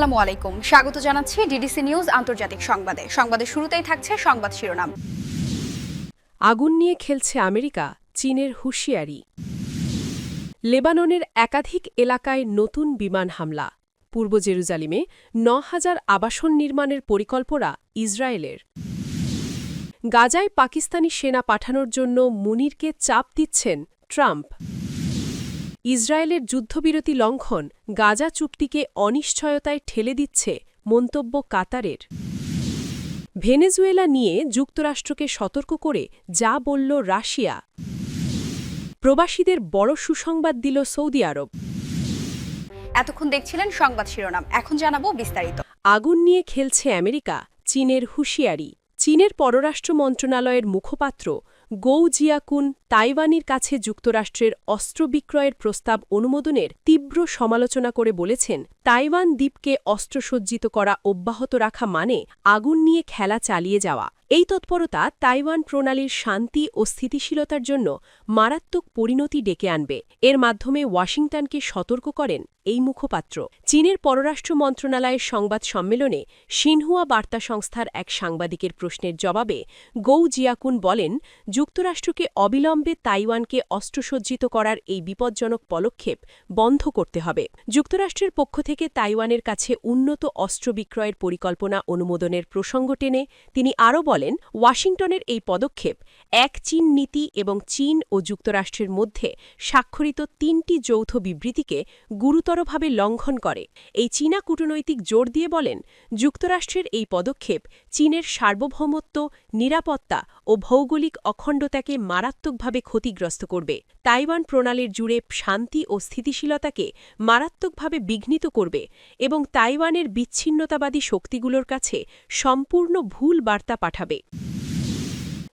আসসালামু আলাইকুম। স্বাগত জানাচ্ছি ডিডিসি নিউজ আন্তর্জাতিক সংবাদে। সংবাদের শুরুতেই থাকছে সংবাদ শিরোনাম। আগুন নিয়ে খেলছে আমেরিকা, চীনের হুঁশিয়ারি। লেবাননের একাধিক এলাকায় নতুন বিমান হামলা। পূর্ব জেরুজালিমে ন হাজার আবাসন নির্মাণের পরিকল্পনা ইসরায়েলের। গাজায় পাকিস্তানি সেনা পাঠানোর জন্য মুনিরকে চাপ দিচ্ছেন ট্রাম্প। ইসরায়েলের যুদ্ধবিরতি লঙ্ঘন গাজা চুক্তিকে অনিশ্চয়তায় ঠেলে দিচ্ছে মন্তব্য কাতারের। ভেনেজুয়েলা নিয়ে যুক্তরাষ্ট্রকে সতর্ক করে যা বলল রাশিয়া। প্রবাসীদের বড় সুসংবাদ দিল সৌদি আরব। এতক্ষণ দেখছিলেন সংবাদ শিরোনাম এখন জানাব বিস্তারিত। আগুন নিয়ে খেলছে আমেরিকা চীনের হুঁশিয়ারি। চীনের পররাষ্ট্র মন্ত্রণালয়ের মুখপাত্র গৌ জিয়াকুন তাইওয়ানির কাছে যুক্তরাষ্ট্রের অস্ত্র বিক্রয়ের প্রস্তাব অনুমোদনের তীব্র সমালোচনা করে বলেছেন, তাইওয়ান দ্বীপকে অস্ত্রসজ্জিত করা অব্যাহত রাখা মানে আগুন নিয়ে খেলা চালিয়ে যাওয়া। এই তৎপরতা তাইওয়ান প্রণালীর শান্তি ও স্থিতিশীলতার জন্য মারাত্মক পরিণতি ডেকে আনবে। এর মাধ্যমে ওয়াশিংটনকে সতর্ক করেন এই মুখপাত্র। চীনের পররাষ্ট্র মন্ত্রণালয়ের সংবাদ সম্মেলনে সিনহুয়া বার্তা সংস্থার এক সাংবাদিকের প্রশ্নের জবাবে গৌ জিয়াকুন বলেন, যুক্তরাষ্ট্রকে অবিলম্বে তাইওয়ানকে অস্ত্রসজ্জিত করার এই বিপজ্জনক পদক্ষেপ বন্ধ করতে হবে। যুক্তরাষ্ট্রের পক্ষ থেকে তাইওয়ানের কাছে উন্নত অস্ত্র বিক্রয়ের পরিকল্পনা অনুমোদনের প্রসঙ্গ টেনে তিনি আরও বলেন, ওয়াশিংটনের এই পদক্ষেপ এক চীন নীতি এবং চীন ও যুক্তরাষ্ট্রের মধ্যে স্বাক্ষরিত তিনটি যৌথ বিবৃতিকে গুরুতরভাবে লঙ্ঘন করে। এই চীনা কূটনৈতিক জোর দিয়ে বলেন, যুক্তরাষ্ট্রের এই পদক্ষেপ চীনের সার্বভৌমত্ব, নিরাপত্তা ও ভৌগোলিক অখণ্ডতাকে মারাত্মকভাবে ক্ষতিগ্রস্ত করবে। তাইওয়ান প্রণালীর জুড়ে শান্তি ও স্থিতিশীলতাকে মারাত্মকভাবে বিঘ্নিত করবে এবং তাইওয়ানের বিচ্ছিন্নতাবাদী শক্তিগুলোর কাছে সম্পূর্ণ ভুল বার্তা পাঠাবে।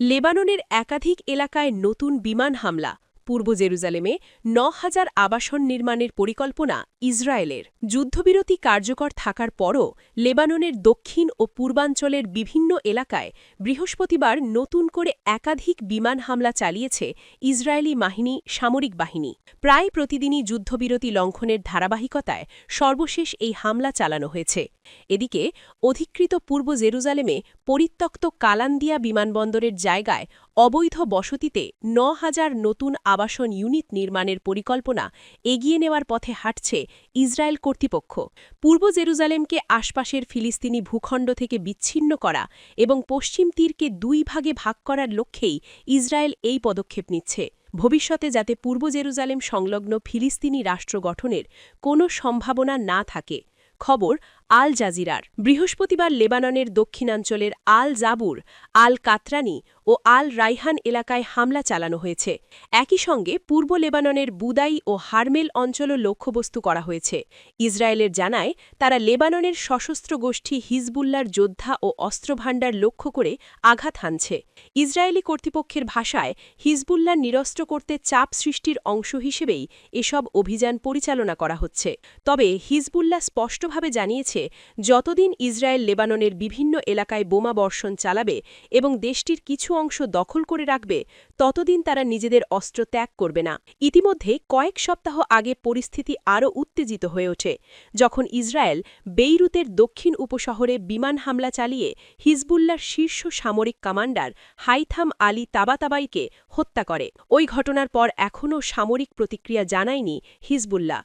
লেবাননের একাধিক এলাকায় নতুন বিমান হামলা পূর্ব জেরুজালেমে ন হাজার আবাসন নির্মাণের পরিকল্পনা ইসরায়েলের। যুদ্ধবিরতি কার্যকর থাকার পরও লেবাননের দক্ষিণ ও পূর্বাঞ্চলের বিভিন্ন এলাকায় বৃহস্পতিবার নতুন করে একাধিক বিমান হামলা চালিয়েছে ইসরায়েলি বাহিনী, সামরিক বাহিনী। প্রায় প্রতিদিনই যুদ্ধবিরতি লঙ্ঘনের ধারাবাহিকতায় সর্বশেষ এই হামলা চালানো হয়েছে। এদিকে, অধিকৃত পূর্ব জেরুজালেমে পরিত্যক্ত কালান্দিয়া বিমানবন্দরের জায়গায় অবৈধ বসতিতে ন হাজার নতুন আবাসন ইউনিট নির্মাণের পরিকল্পনা এগিয়ে নেওয়ার পথে হাঁটছে ইসরায়েল কর্তৃপক্ষ। পূর্ব জেরুজালেমকে আশপাশের ফিলিস্তিনি ভূখণ্ড থেকে বিচ্ছিন্ন করা এবং পশ্চিম তীরকে দুই ভাগে ভাগ করার লক্ষ্যেই ইসরায়েল এই পদক্ষেপ নিচ্ছে। ভবিষ্যতে যাতে পূর্ব জেরুজালেম সংলগ্ন ফিলিস্তিনি রাষ্ট্র গঠনের কোনো সম্ভাবনা না থাকে। খবর আল জাজিরার, বৃহস্পতিবার লেবাননের দক্ষিণাঞ্চলের আল জাবুর, আল কাতরানি ও আল রাইহান এলাকায় হামলা চালানো হয়েছে। একই সঙ্গে পূর্ব লেবাননের বুদাই ও হারমেল অঞ্চলও লক্ষ্যবস্তু করা হয়েছে। ইসরায়েলের জানায়, তারা লেবাননের সশস্ত্র গোষ্ঠী হিজবুল্লার যোদ্ধা ও অস্ত্রভাণ্ডার লক্ষ্য করে আঘাত হানছে। ইসরায়েলি কর্তৃপক্ষের ভাষায় হিজবুল্লার নিরস্ত্র করতে চাপ সৃষ্টির অংশ হিসেবেই এসব অভিযান পরিচালনা করা হচ্ছে। তবে হিজবুল্লাহ স্পষ্টভাবে জানিয়েছে যতদিন ইসরায়েল লেবাননের বিভিন্ন এলাকায় বোমা বর্ষণ চালাবে এবং দেশটির কিছু অংশ দখল করে রাখবে, ততদিন তারা নিজেদের অস্ত্র ত্যাগ করবে না। ইতিমধ্যে কয়েক সপ্তাহ আগে পরিস্থিতি আরও উত্তেজিত হয়ে ওঠে, যখন ইসরায়েল বেইরুতের দক্ষিণ উপশহরে বিমান হামলা চালিয়ে হিজবুল্লার শীর্ষ সামরিক কমান্ডার হাইথাম আলী তাবাতাবাইকে হত্যা করে। ওই ঘটনার পর এখনও সামরিক প্রতিক্রিয়া জানায়নি হিজবুল্লাহ।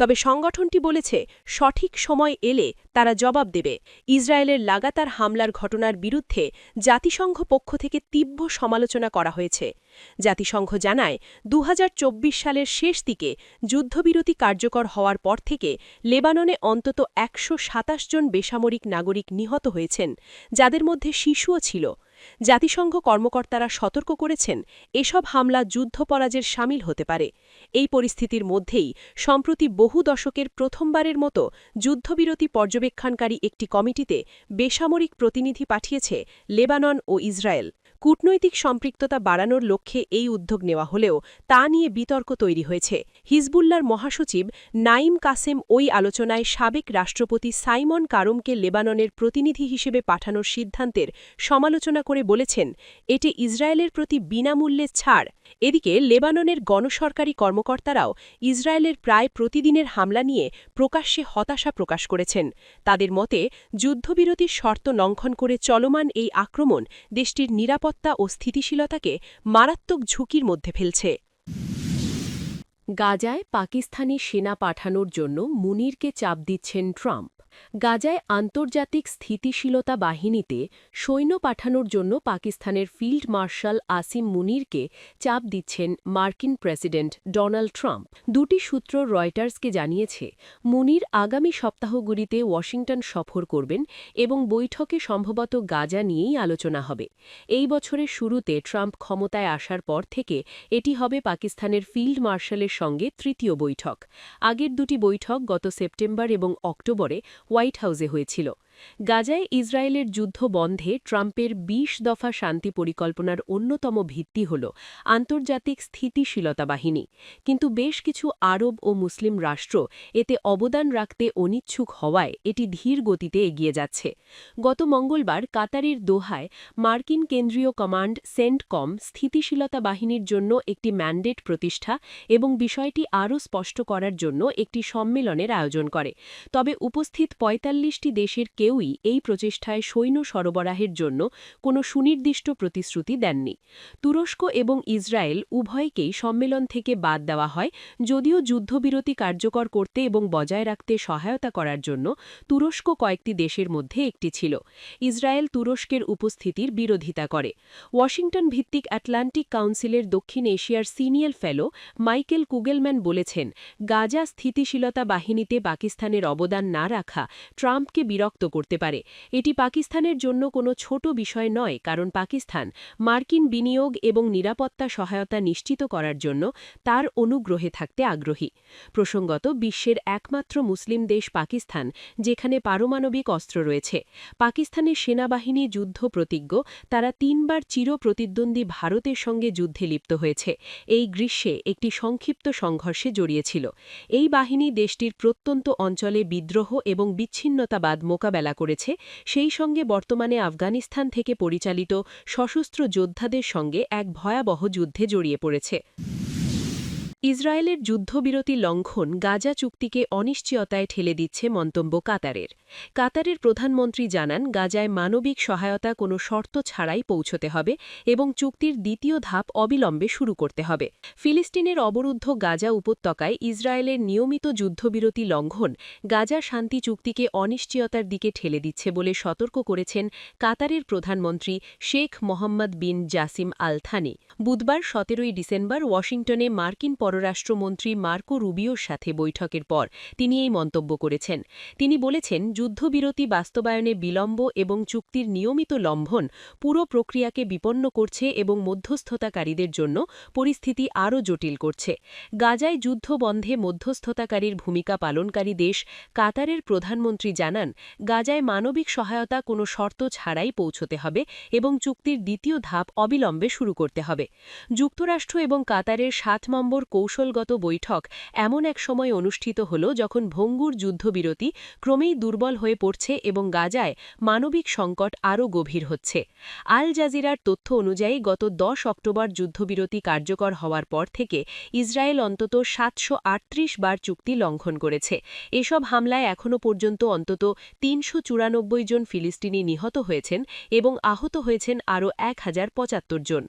তবে সংগঠনটি বলেছে, সঠিক সময় এলে তারা জবাব দেবে। ইসরায়েলের লাগাতার হামলার ঘটনার বিরুদ্ধে জাতিসংঘ পক্ষ থেকে তীব্র সমালোচনা করা হয়েছে। জাতিসংঘ জানায়, দুহাজার চব্বিশ সালের শেষ দিকে যুদ্ধবিরতি কার্যকর হওয়ার পর থেকে লেবাননে অন্তত একশো সাতাশ জন বেসামরিক নাগরিক নিহত হয়েছেন, যাদের মধ্যে শিশুও ছিল। জাতিসংঘ কর্মকর্তারা সতর্ক করেছেন, এসব হামলা যুদ্ধপরাজের সামিল হতে পারে। এই পরিস্থিতির মধ্যেই সম্প্রতি বহু দশকের প্রথমবারের মতো যুদ্ধবিরতি পর্যবেক্ষণকারী একটি কমিটিতে বেসামরিক প্রতিনিধি পাঠিয়েছে লেবানন ও ইসরায়েল। কূটনৈতিক সম্পৃক্ততা বাড়ানোর লক্ষ্যে এই উদ্যোগ নেওয়া হলেও তা নিয়ে বিতর্ক তৈরি হয়েছে। হিজবুল্লার মহাসচিব নাইম কাসেম ওই আলোচনায় সাবেক রাষ্ট্রপতি সাইমন কারুমকে লেবাননের প্রতিনিধি হিসেবে পাঠানোর সিদ্ধান্তের সমালোচনা করে বলেছেন, এটি ইসরায়েলের প্রতি বিনামূল্যে ছাড়। এদিকে লেবাননের গণসরকারি কর্মকর্তারাও ইসরায়েলের প্রায় প্রতিদিনের হামলা নিয়ে প্রকাশ্যে হতাশা প্রকাশ করেছেন। তাদের মতে, যুদ্ধবিরতির শর্ত লঙ্ঘন করে চলমান এই আক্রমণ দেশটির নিরাপত্তা ও স্থিতিশীলতাকে মারাত্মক ঝুঁকির মধ্যে ফেলছে। গাজায় পাকিস্তানি সেনা পাঠানোর জন্য মুনিরকে চাপ দিচ্ছেন ট্রাম্প। গাজায় আন্তর্জাতিক স্থিতিশীলতা বাহিনীতে সৈন্য পাঠানোর জন্য পাকিস্তানের ফিল্ড মার্শাল আসিম মুনিরকে চাপ দিচ্ছেন মার্কিন প্রেসিডেন্ট ডোনাল্ড ট্রাম্প। দুটি সূত্র রয়টার্সকে জানিয়েছে, মুনির আগামী সপ্তাহগুলিতে ওয়াশিংটন সফর করবেন এবং বৈঠকে সম্ভবত গাজা নিয়েই আলোচনা হবে। এই বছরের শুরুতে ট্রাম্প ক্ষমতায় আসার পর থেকে এটি হবে পাকিস্তানের ফিল্ড মার্শালের সঙ্গে তৃতীয় বৈঠক। আগের দুটি বৈঠক গত সেপ্টেম্বর এবং অক্টোবরে হোয়াইট হাউসে হয়েছিল। গাজায় ইসরায়েলের যুদ্ধ বন্ধে ট্রাম্পের ২০ দফা শান্তি পরিকল্পনার অন্যতম ভিত্তি হল আন্তর্জাতিক স্থিতিশীলতা বাহিনী। কিন্তু বেশ কিছু আরব ও মুসলিম রাষ্ট্র এতে অবদান রাখতে অনিচ্ছুক হওয়ায় এটি ধীর গতিতে এগিয়ে যাচ্ছে। গত মঙ্গলবার কাতারের দোহায় মার্কিন কেন্দ্রীয় কমান্ড সেন্টকম স্থিতিশীলতা বাহিনীর জন্য একটি ম্যান্ডেট প্রতিষ্ঠা এবং বিষয়টি আরও স্পষ্ট করার জন্য একটি সম্মেলনের আয়োজন করে। তবে উপস্থিত পঁয়তাল্লিশটি দেশের কেউই এই প্রচেষ্টায় সৈন্য সরবরাহের জন্য কোনো সুনির্দিষ্ট প্রতিশ্রুতি দেননি। তুরস্ক এবং ইসরায়েল উভয়কেই সম্মেলন থেকে বাদ দেওয়া হয়, যদিও যুদ্ধবিরতি কার্যকর করতে এবং বজায় রাখতে সহায়তা করার জন্য তুরস্ক কয়েকটি দেশের মধ্যে একটি ছিল। ইসরায়েল তুরস্কের উপস্থিতির বিরোধিতা করে। ওয়াশিংটন ভিত্তিক আটলান্টিক কাউন্সিলের দক্ষিণ এশিয়ার সিনিয়র ফেলো মাইকেল কুগেলম্যান বলেছেন, গাজা স্থিতিশীলতা বাহিনীতে পাকিস্তানের অবদান না রাখা ট্রাম্পকে বিরক্ত করতে পারে। এটি পাকিস্তানের জন্য কোনো ছোট বিষয় নয়, কারণ পাকিস্তান মার্কিন বিনিয়োগ এবং নিরাপত্তা সহায়তা নিশ্চিত করার জন্য তার অনুগ্রহে থাকতে আগ্রহী। প্রসঙ্গত, বিশ্বের একমাত্র মুসলিম দেশ পাকিস্তান, যেখানে পারমাণবিক অস্ত্র রয়েছে। পাকিস্তানের সেনাবাহিনী যুদ্ধ প্রতিজ্ঞ, তারা তিনবার চির প্রতিদ্বন্দ্বী ভারতের সঙ্গে যুদ্ধে লিপ্ত হয়েছে। এই গ্রীষ্মে একটি সংক্ষিপ্ত সংঘর্ষে জড়িয়েছিল। এই বাহিনী দেশটির প্রত্যন্ত অঞ্চলে বিদ্রোহ এবং বিচ্ছিন্নতাবাদ মোকাবেলা করেছে, সেই সঙ্গে বর্তমানে আফগানিস্তান থেকে পরিচালিত সশস্ত্র যোদ্ধাদের সঙ্গে এক ভয়াবহ যুদ্ধে জড়িয়ে পড়েছে। ইসরায়েলের যুদ্ধবিরতি লঙ্ঘন গাজা চুক্তিকে অনিশ্চয়তায় ঠেলে দিচ্ছে মন্তব্য কাতারের। কাতারের প্রধানমন্ত্রী জানান, গাজায় মানবিক সহায়তা কোনো শর্ত ছাড়াই পৌঁছতে হবে এবং চুক্তির দ্বিতীয় ধাপ অবিলম্বে শুরু করতে হবে। ফিলিস্তিনের অবরুদ্ধ গাজা উপত্যকায় ইসরায়েলের নিয়মিত যুদ্ধবিরতি লঙ্ঘন গাজা শান্তি চুক্তিকে অনিশ্চয়তার দিকে ঠেলে দিচ্ছে বলে সতর্ক করেছেন কাতারের প্রধানমন্ত্রী Sheikh Mohammed bin Jassim Al Thani বুধবার সতেরোই ডিসেম্বর ওয়াশিংটনে মার্কিন পররাষ্ট্রমন্ত্রী মার্কো রুবিওর সাথে বৈঠকের পর তিনি এই মন্তব্য করেছেন। তিনি বলেছেন, যুদ্ধবিরতি বাস্তবায়নে বিলম্ব এবং চুক্তির নিয়মিত লঙ্ঘন পুরো প্রক্রিয়াকে বিপন্ন করছে এবং মধ্যস্থতাকারীদের জন্য পরিস্থিতি আরও জটিল করছে। গাজায় যুদ্ধ বন্ধে মধ্যস্থতাকারীর ভূমিকা পালনকারী দেশ কাতারের প্রধানমন্ত্রী জানান, গাজায় মানবিক সহায়তা কোনো শর্ত ছাড়াই পৌঁছতে হবে এবং চুক্তির দ্বিতীয় ধাপ অবিলম্বে শুরু করতে হবে। যুক্তরাষ্ট্র এবং কাতারের সাত নম্বর কৌশলগত বৈঠক এমন এক সময় অনুষ্ঠিত হল যখন ভঙ্গুর যুদ্ধবিরতি ক্রমেই দুর্বল হয়ে পড়ছে এবং গাজায় মানবিক সংকট আরও গভীর হচ্ছে। আল জাজিরার তথ্য অনুযায়ী, গত দশ অক্টোবর যুদ্ধবিরতি কার্যকর হওয়ার পর থেকে ইসরায়েল অন্তত সাতশো আটত্রিশ বার চুক্তি লঙ্ঘন করেছে। এসব হামলায় এখনও পর্যন্ত অন্তত তিনশো চুরানব্বই জন ফিলিস্তিনি নিহত হয়েছেন এবং আহত হয়েছেন আরও এক হাজার পঁচাত্তর জন।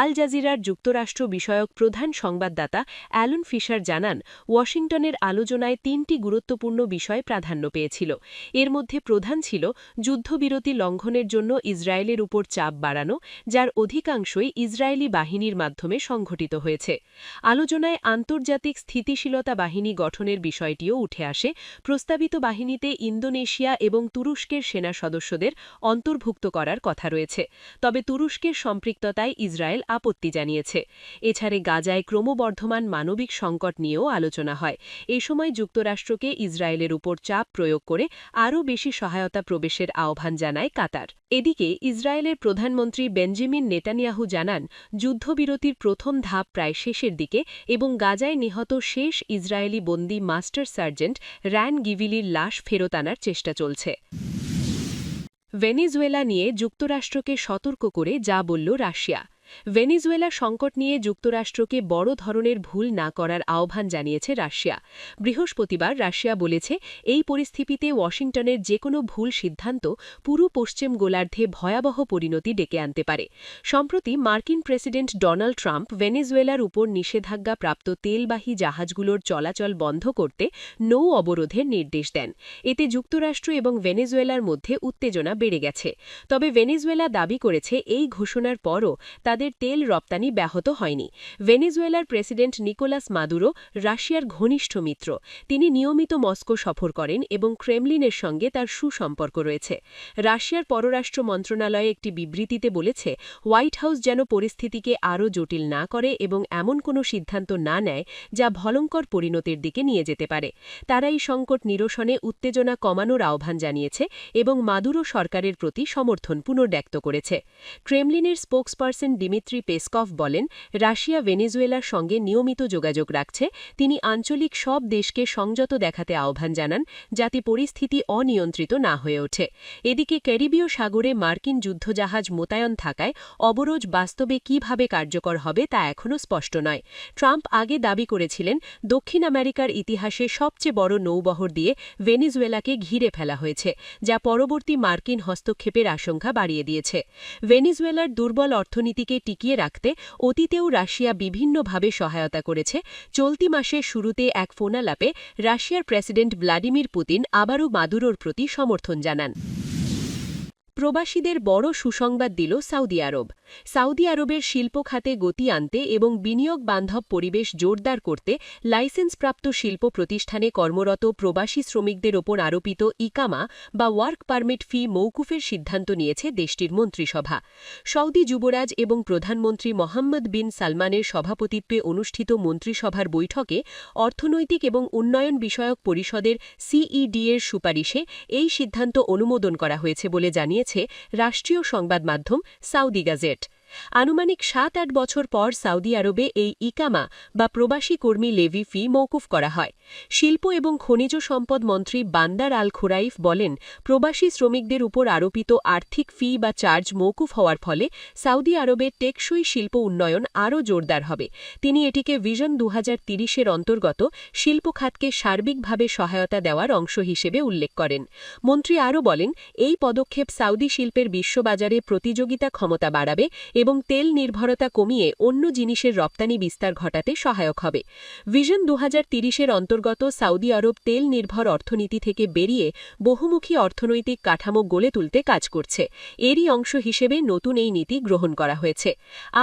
আল জাজিরার যুক্তরাষ্ট্র বিষয়ক প্রধান সংবাদদাতা অ্যালন ফিশার জানান, ওয়াশিংটনের আলোচনায় তিনটি গুরুত্বপূর্ণ বিষয় প্রাধান্য পেয়েছিল। এর মধ্যে প্রধান ছিল যুদ্ধবিরতি লঙ্ঘনের জন্য ইসরায়েলের উপর চাপ বাড়ানো, যার অধিকাংশই ইসরায়েলি বাহিনীর মাধ্যমে সংঘটিত হয়েছে। আলোচনায় আন্তর্জাতিক স্থিতিশীলতা বাহিনী গঠনের বিষয়টিও উঠে আসে। প্রস্তাবিত বাহিনীতে ইন্দোনেশিয়া এবং তুরস্কের সেনা সদস্যদের অন্তর্ভুক্ত করার কথা রয়েছে। তবে তুরস্কের সম্পৃক্ততায় ইসরায়েল আপত্তি জানিয়েছে। এছাড়া গাজায় ক্রমবর্ধমান চলমান মানবিক সংকট নিয়েও আলোচনা হয়। এই সময় যুক্তরাষ্ট্রকে ইসরায়েলের উপর চাপ প্রয়োগ করে আরও বেশি সহায়তা প্রবেশের আহ্বান জানায় কাতার। এদিকে ইসরায়েলের প্রধানমন্ত্রী বেঞ্জামিন নেতানিয়াহু জানান, যুদ্ধবিরতির প্রথম ধাপ প্রায় শেষের দিকে এবং গাজায় নিহত শেষ ইসরায়েলি বন্দী মাস্টার সার্জেন্ট র্যান গিভিলির লাশ ফেরত আনার চেষ্টা চলছে। ভেনিজুয়েলা নিয়ে যুক্তরাষ্ট্রকে সতর্ক করে যা বলল রাশিয়া। ভেনিজুয়েলা সংকট নিয়ে যুক্তরাষ্ট্রকে বড় ধরনের ভুল না করার আহ্বান জানিয়েছে রাশিয়া। বৃহস্পতিবার রাশিয়া বলেছে, এই পরিস্থিতিতে ওয়াশিংটনের যে কোনো ভুল সিদ্ধান্ত পুরো পশ্চিম গোলার্ধে ভয়াবহ পরিণতি ডেকে আনতে পারে। সম্প্রতি মার্কিন প্রেসিডেন্ট ডোনাল্ড ট্রাম্প ভেনেজুয়েলার উপর নিষেধাজ্ঞা প্রাপ্ত তেলবাহী জাহাজগুলোর চলাচল বন্ধ করতে নৌ অবরোধের নির্দেশ দেন। এতে যুক্তরাষ্ট্র এবং ভেনেজুয়েলার মধ্যে উত্তেজনা বেড়ে গেছে। তবে ভেনেজুয়েলা দাবি করেছে, এই ঘোষণার পরও তাদের তেল রপ্তানি ব্যাহত হয়নি। ভেনেজুয়েলার প্রেসিডেন্ট নিকোলাস মাদুরো, রাশিয়ার ঘনিষ্ঠ মিত্র, তিনি নিয়মিত মস্কো সফর করেন এবং ক্রেমলিনের সঙ্গে তার সুসম্পর্ক রয়েছে। রাশিয়ার পররাষ্ট্র মন্ত্রণালয় একটি বিবৃতিতে বলেছে, হোয়াইট হাউস যেন পরিস্থিতিকে আরও জটিল না করে এবং এমন কোনো সিদ্ধান্ত না নেয় যা ভলঙ্কর পরিণতির দিকে নিয়ে যেতে পারে। তারা এই সংকট নিরসনে উত্তেজনা কমানোর আহ্বান জানিয়েছে এবং মাদুরো সরকারের প্রতি সমর্থন পুনর্ব্যক্ত করেছে। ক্রেমলিনের স্পোক্সপারসন ডিমিত্রি পেসকভ বলেন, রাশিয়া ভেনেজুয়েলার সঙ্গে নিয়মিত যোগাযোগ রাখছে, তিনি আঞ্চলিক সব দেশকে সংযত দেখাতে আহ্বান জানান, যাতে পরিস্থিতি অনিয়ন্ত্রিত না হয়ে ওঠে। এদিকে ক্যারিবীয় সাগরে মার্কিন যুদ্ধজাহাজ মোতায়েন থাকায় অবরোধ বাস্তবে কীভাবে কার্যকর হবে তা এখনও স্পষ্ট নয়। ট্রাম্প আগে দাবি করেছিলেন, দক্ষিণ আমেরিকার ইতিহাসে সবচেয়ে বড় নৌবহর দিয়ে ভেনেজুয়েলাকে ঘিরে ফেলা হয়েছে, যা পরবর্তী মার্কিন হস্তক্ষেপের আশঙ্কা বাড়িয়ে দিয়েছে। ভেনেজুয়েলার দুর্বল অর্থনীতিকে টিকিয়ে রাখতে অতীতেও রাশিয়া বিভিন্নভাবে সহায়তা করেছে। চলতি মাসের শুরুতে এক ফোনালাপে রাশিয়ার প্রেসিডেন্ট ভ্লাদিমির পুতিন আবারও মাদুরোর প্রতি সমর্থন জানান। প্রবাসীদের বড় সুসংবাদ দিল সৌদি আরব। সৌদি আরবের শিল্প খাতে গতি আনতে এবং বিনিয়োগ বান্ধব পরিবেশ জোরদার করতে লাইসেন্সপ্রাপ্ত শিল্প প্রতিষ্ঠানে কর্মরত প্রবাসী শ্রমিকদের ওপর আরোপিত ইকামা বা ওয়ার্ক পারমিট ফি মৌকুফের সিদ্ধান্ত নিয়েছে দেশটির মন্ত্রিসভা। সৌদি যুবরাজ এবং প্রধানমন্ত্রী মোহাম্মদ বিন সালমানের সভাপতিত্বে অনুষ্ঠিত মন্ত্রিসভার বৈঠকে অর্থনৈতিক এবং উন্নয়ন বিষয়ক পরিষদের সিইডি এর সুপারিশে এই সিদ্ধান্ত অনুমোদন করা হয়েছে বলে জানিয়েছে রাষ্ট্রীয় সংবাদ মাধ্যম সাউদি গাজেট। আনুমানিক সাত আট বছর পর সৌদি আরবে এই ইকামা বা প্রবাসী কর্মী লেভি ফি মৌকুফ করা হয়। শিল্প এবং খনিজ সম্পদ মন্ত্রী বান্দার আল খুরাইফ বলেন, প্রবাসী শ্রমিকদের উপর আরোপিত আর্থিক ফি বা চার্জ মৌকুফ হওয়ার ফলে সৌদি আরবে টেকসই শিল্প উন্নয়ন আরও জোরদার হবে। তিনি এটিকে ভিশন দু এর অন্তর্গত শিল্প খাতকে সার্বিকভাবে সহায়তা দেওয়ার অংশ হিসেবে উল্লেখ করেন। মন্ত্রী আরও বলেন, এই পদক্ষেপ সাউদি শিল্পের বিশ্ববাজারে প্রতিযোগিতা ক্ষমতা বাড়াবে এবং তেল নির্ভরতা কমিয়ে অন্য জিনিসের রপ্তানি বিস্তার ঘটাতে সহায়ক হবে। ভিশন দু এর অন্তর্গত সৌদি আরব তেল নির্ভর অর্থনীতি থেকে বেরিয়ে বহুমুখী অর্থনৈতিক কাঠামো গড়ে তুলতে কাজ করছে। এরই অংশ হিসেবে নতুন এই নীতি গ্রহণ করা হয়েছে।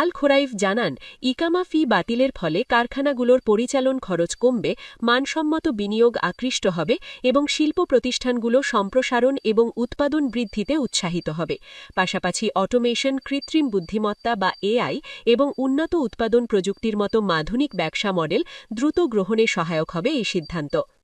আল খোরাইফ জানান, ইকামা ফি বাতিলের ফলে কারখানাগুলোর পরিচালন খরচ কমবে, মানসম্মত বিনিয়োগ আকৃষ্ট হবে এবং শিল্প প্রতিষ্ঠানগুলো সম্প্রসারণ এবং উৎপাদন বৃদ্ধিতে উৎসাহিত হবে। পাশাপাশি অটোমেশন কৃত্রিম বুদ্ধিমত্তা বা এআই এবং উন্নত উৎপাদন প্রযুক্তির মতো মাধুনিক ব্যবসা মডেল দ্রুত গ্রহণে সহায়ক হবে এই সিদ্ধান্ত।